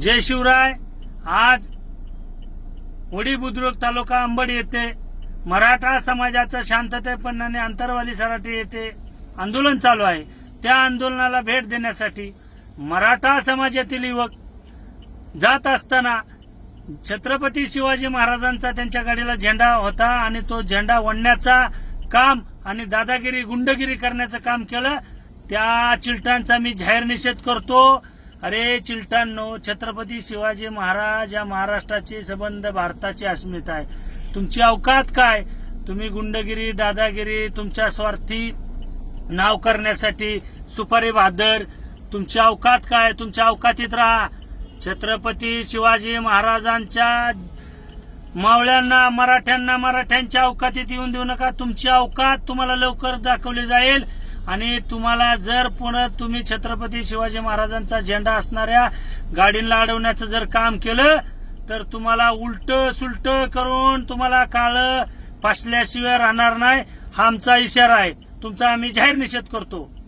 जय शिवराय. आज वडी बुद्रुक तालुका अंबड येथे मराठा समाजाचं शांततेपणाने अंतरवाली सराठी येथे आंदोलन चालू आहे. त्या आंदोलनाला भेट देण्यासाठी मराठा समाजातील युवक जात असताना छत्रपती शिवाजी महाराजांचा त्यांच्या गाडीला झेंडा होता आणि तो झेंडा ओढण्याचा काम आणि दादागिरी गुंडगिरी करण्याचं काम केलं. त्या चिलटांचा मी जाहीर निषेध करतो. अरे चिलटांनो छत्रपती शिवाजी महाराज या महाराष्ट्राचे संबंध भारताची अस्मिता आहे. तुमची अवकात काय? तुम्ही गुंडगिरी दादागिरी तुमच्या स्वार्थी नाव करण्यासाठी सुपारी भादर तुमची अवकात काय? तुमच्या अवकातीत राहा. छत्रपती शिवाजी महाराजांच्या मावळ्यांना मराठ्यांना मराठ्यांच्या अवकातीत येऊन देऊ नका. तुमची अवकात तुम्हाला लवकर दाखवली जाईल. आणि तुम्हाला जर पुन्हा तुम्ही छत्रपती शिवाजी महाराजांचा झेंडा असणाऱ्या गाडींना अडवण्याचं जर काम केलं तर तुम्हाला उलट सुलट करून तुम्हाला काळ पासल्याशिवाय राहणार नाही. हा आमचा इशारा आहे. तुमचा आम्ही जाहीर निषेध करतो.